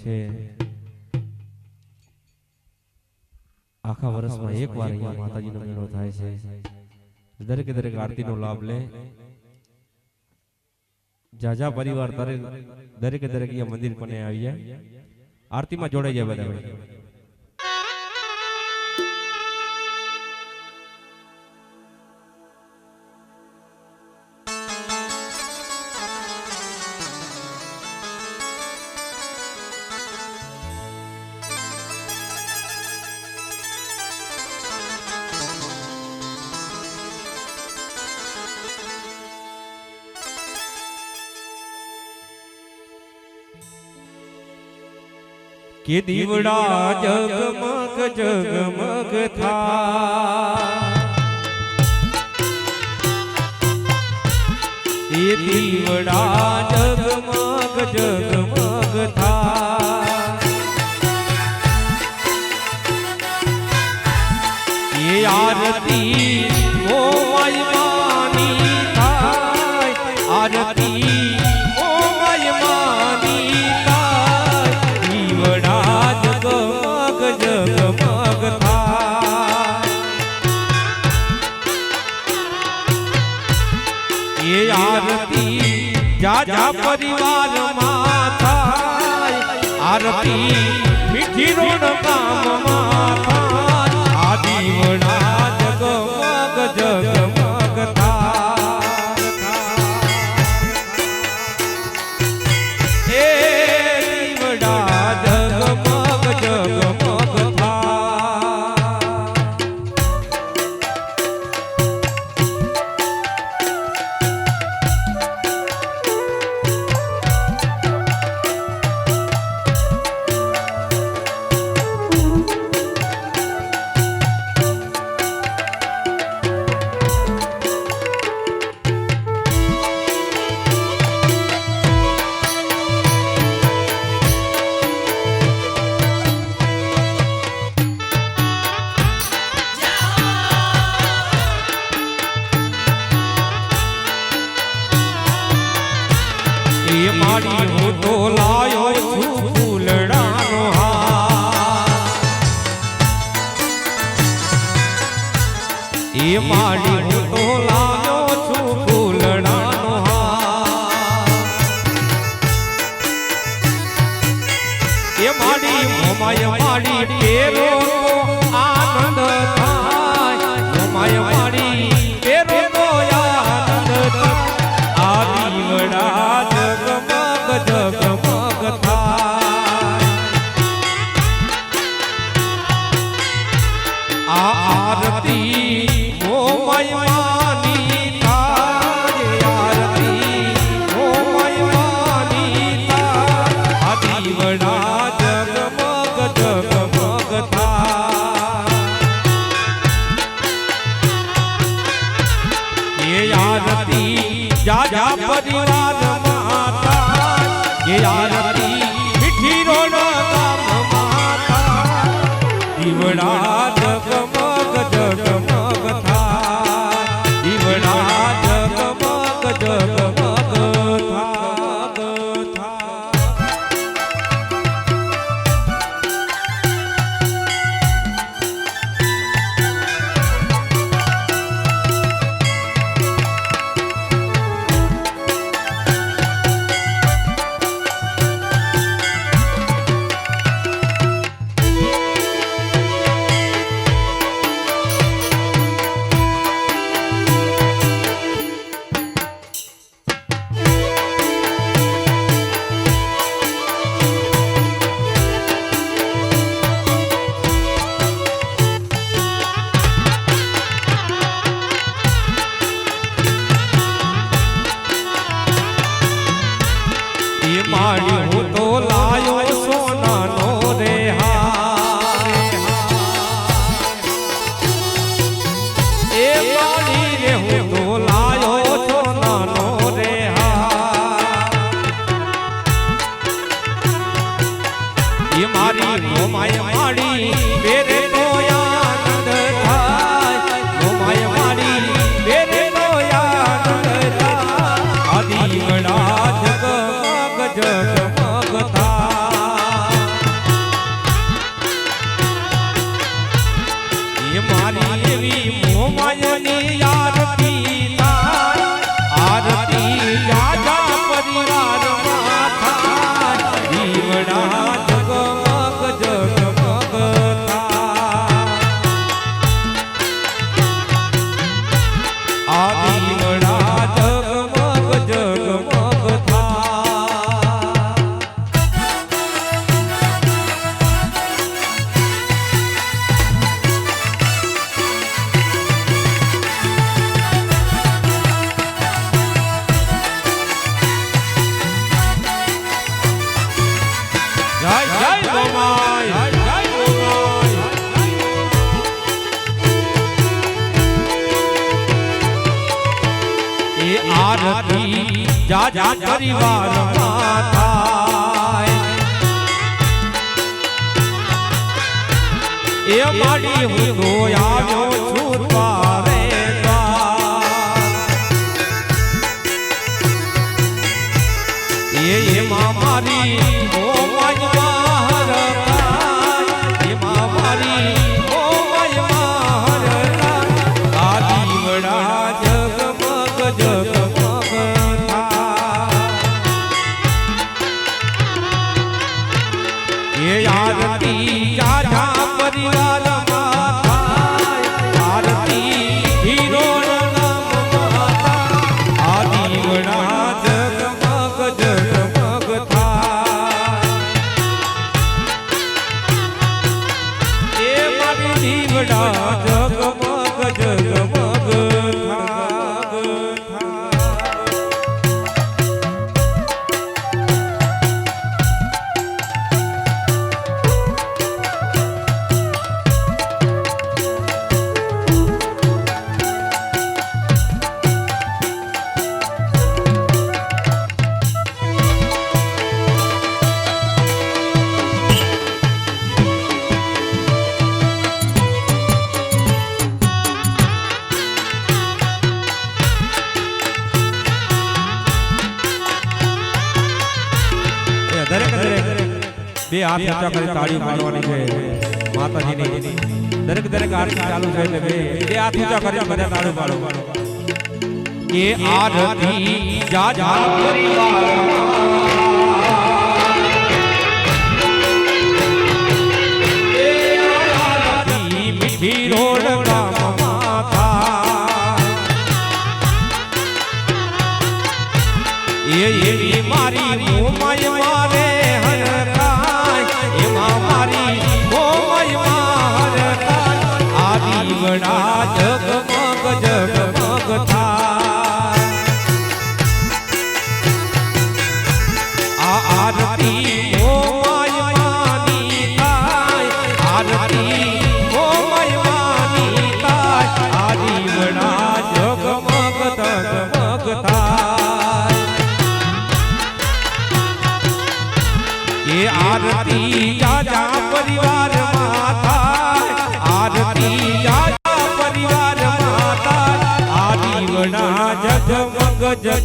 છે. આખા વર્ષમાં એક વાર અહીંયા માતાજીનો મેળો થાય છે. દરેકે દરેક આરતીનો લાભ લે. જાજા પરિવાર દરેક દરેકે દરેક અહીંયા મંદિર પણ આવી જાય આરતીમાં જોડાઈ જાય બધા કે દીવડા જગમગ જગમગ થા. એ દીવડા જગમગ જગમગ થા. એ આરતી ઓ માયમાની એ આરતી. જા જા પરિવારમાં થાય. આરતી, મીઠી રોડ ગામમાં થાય. આ દીવડા જગમગ જગમગ મારી હું તો લાયો છું ફૂલડાનો હાર. એ મારી આ દીવડા જગમગ જગમગ થાય એ આરતી જા જા પરિવાર માતા. એ આરતી મીઠી રોડ માતા. જગમગ manhã આરતી જા જા પરિવારમાં થાય એ માડી હું તો આવ્યો એ એમાં મારી બે હાથ ઊંચા કરી તાળીઓ પાડવાની છે માતાજીની દરેક દરેક આરતી ચાલુ છે એટલે બે બે હાથ ઊંચા કરી બધા તાળીઓ પાડો એ આરતી જા જા પરિવારમાં મીઠી રોડ ગામમાં થાય એ એવી મારી મોમાય મારે દીવડા જગમગ જગમગ થાય આ આરતી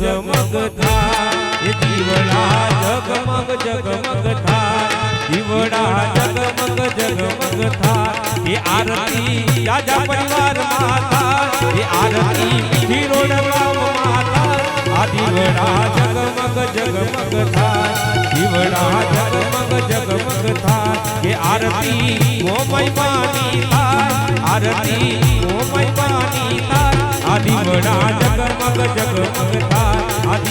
જગમગ જગમગ થાય એ દીવડા જગમગ જગમગ થાય દીવડા જગમગ જગમગ થાય એ આરતી રાજા પરિવારમાં થાય એ આરતી હીરોડ ગામમાં થાય આ દીવડા જગમગ જગમગ થાય દીવડા જગમગ જગમગ થાય કે આરતી મોમય માની થાય આરતી મોમય માની થાય આ દીવડા જગમગ જગમગ થાય આ